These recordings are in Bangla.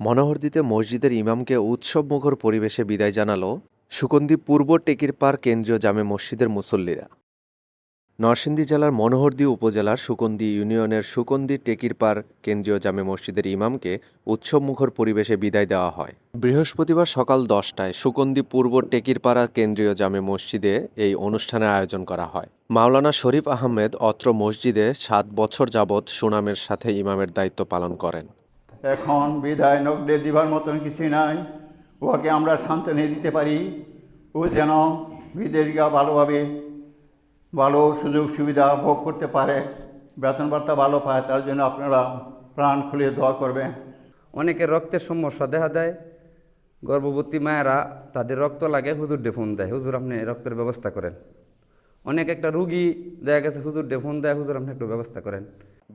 মনোহরদীতে মসজিদের ইমামকে উৎসবমুখর পরিবেশে বিদায় জানালো সুকন্দী পূর্ব টেকির টেকিরপাড় কেন্দ্রীয় জামে মসজিদের মুসল্লিরা। নরসিংদী জেলার মনোহরদী উপজেলার সুকন্দি ইউনিয়নের সুকন্দী টেকিরপাড় কেন্দ্রীয় জামে মসজিদের ইমামকে উৎসবমুখর পরিবেশে বিদায় দেওয়া হয়। বৃহস্পতিবার সকাল দশটায় সুকন্দী পূর্ব টেকিরপাড়া কেন্দ্রীয় জামে মসজিদে এই অনুষ্ঠানের আয়োজন করা হয়। মাওলানা শরীফ আহমেদ অত্র মসজিদে সাত বছর যাবৎ সুনামের সাথে ইমামের দায়িত্ব পালন করেন। এখন বিদায় নগরে দিবার মতন কিছুই নাই। উহাকে আমরা শান্তনে দিতে পারি। ও যেন বিদেশ গিয়া ভালোভাবে ভালো সুযোগ সুবিধা ভোগ করতে পারে, বেতন বার্তা ভালো পায়, তার জন্য আপনারা প্রাণ খুলে দোয়া করবেন। অনেকে রক্তের সমস্যা দেখা দেয়। গর্ভবতী মায়েরা তাদের রক্ত লাগে হুজুর ডে ফোন দেয়, হুজুর আপনি রক্তের ব্যবস্থা করেন। অনেক একটা রুগী দেখা গেছে হুজুর ডে ফোন দেয়, হুজুর আপনি একটু ব্যবস্থা করেন।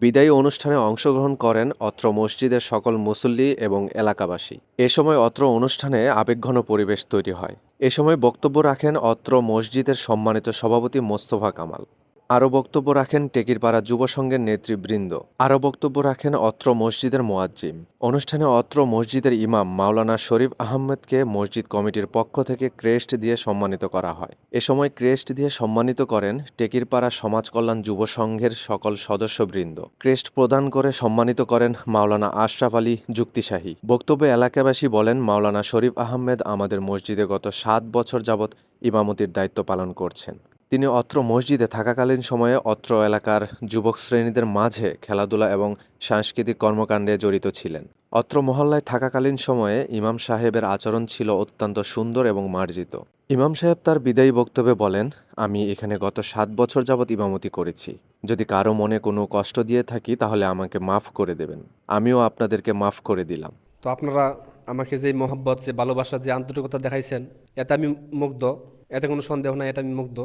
বিদায়ী অনুষ্ঠানে অংশগ্রহণ করেন অত্র মসজিদের সকল মুসল্লি এবং এলাকাবাসী। এ সময় অত্র অনুষ্ঠানে আবেগঘন পরিবেশ তৈরি হয়। এ সময় বক্তব্য রাখেন অত্র মসজিদের সম্মানিত সভাপতি মোস্তফা কামাল। আরও বক্তব্য রাখেন টেকিরপাড়া যুব সংঘের নেতৃবৃন্দ। আরও বক্তব্য রাখেন অত্র মসজিদের মোয়াজ্জিম। অনুষ্ঠানে অত্র মসজিদের ইমাম মাওলানা শরীফ আহমেদকে মসজিদ কমিটির পক্ষ থেকে ক্রেস্ট দিয়ে সম্মানিত করা হয়। এ সময় ক্রেস্ট দিয়ে সম্মানিত করেন টেকিরপাড়া সমাজ কল্যাণ যুব সংঘের সকল সদস্যবৃন্দ। ক্রেস্ট প্রদান করে সম্মানিত করেন মাওলানা আশরাফ আলী যুক্তিশাহী। বক্তব্যে এলাকাবাসী বলেন, মাওলানা শরীফ আহমেদ আমাদের মসজিদে গত সাত বছর যাবৎ ইমামতির দায়িত্ব পালন করছেন। তিনি অত্র মসজিদে থাকাকালীন সময়ে অত্র এলাকার যুবক শ্রেণীদের মাঝে খেলাধুলা এবং সাংস্কৃতিক কর্মকাণ্ডে জড়িত ছিলেন। অত্র মহল্লায় থাকাকালীন সময়ে ইমাম সাহেবের আচরণ ছিল অত্যন্ত সুন্দর এবং মার্জিত। ইমাম সাহেব তার বিদায়ী বক্তব্যে বলেন, আমি এখানে গত সাত বছর যাবৎ ইমামতি করেছি। যদি কারও মনে কোনো কষ্ট দিয়ে থাকি, তাহলে আমাকে মাফ করে দেবেন। আমিও আপনাদেরকে মাফ করে দিলাম। তো আপনারা আমাকে যে মহব্বত, যে ভালোবাসা, যে আন্তরিকতা দেখাইছেন, এতে আমি মুগ্ধ। এতে কোনো সন্দেহ নাই এটা আমি মুগ্ধ।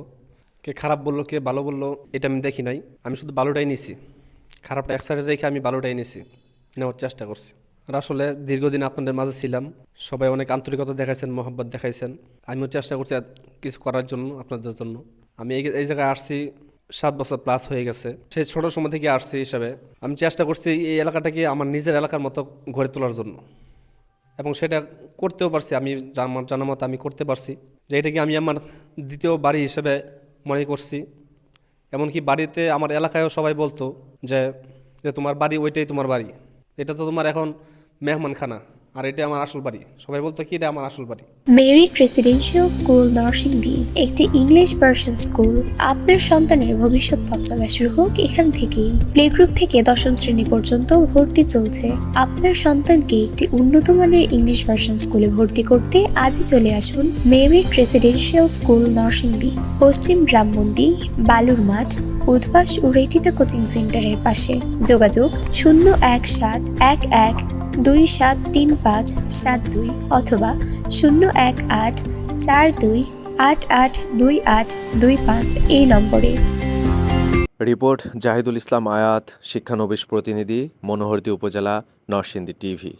কে খারাপ বলল, কে ভালো বলল, এটা আমি দেখি নাই। আমি শুধু ভালোটাই নিছি। খারাপটা এক সাইডে রেখে আমি ভালোটাই নিছি। নেওয়ার চেষ্টা করছি। আর আসলে দীর্ঘদিন আপনাদের মাঝে ছিলাম। সবাই অনেক আন্তরিকতা দেখাইছেন, মহব্বত দেখাইছেন। আমিও চেষ্টা করছি কিছু করার জন্য, আপনাদের জন্য। আমি এই জায়গায় আসছি, সাত বছর প্লাস হয়ে গেছে। সেই ছোট সময় থেকে আসছি হিসাবে। আমি চেষ্টা করছি এই এলাকাটাকে আমার নিজের এলাকার মতো গড়ে তোলার জন্য। এবং সেটা করতেও পারছি, আমি জানা মতো আমি করতে পারছি। যে এটাকে আমি আমার দ্বিতীয় বাড়ি হিসেবে মনে করছি। এমনকি বাড়িতে আমার এলাকায়ও সবাই বলতো যে যে তোমার বাড়ি, ওইটাই তোমার বাড়ি। এটা তো তোমার এখন মেহমানখানা। আর এটা আমার আসল বাড়ি। সবাই বলতো কি, এটা আমার আসল বাড়ি? মেরিট রেসিডেন্সিয়াল স্কুল একটি ইংলিশ ভার্সন স্কুল আপনার সন্তানের ভবিষ্যৎ পথ চলা শুরু হোক এখান থেকেই। প্লে গ্রুপ থেকে দশম শ্রেণি পর্যন্ত ভর্তি চলছে। আপনার সন্তানকে একটি উন্নত মানের ইংলিশ ভার্সন স্কুলে ভর্তি করতে আজই চলে আসুন মেরিট রেসিডেন্সিয়াল স্কুল নরসিংদী পশ্চিম ব্রাহ্মণদী, বালুর মাঠ, উদ্ভাস ও রেটিনা কোচিং সেন্টারের পাশে। যোগাযোগ শূন্য এক সাত এক এক দুই সাত তিন পাঁচ সাত দুই অথবা শূন্য এক আট চার দুই আট আট দুই আট দুই পাঁচ এই নম্বরে। রিপোর্ট, জাহিদুল ইসলাম আয়াত, শিক্ষানবিশ প্রতিনিধি, মনোহরদী উপজেলা, নরসিংদী টিভি।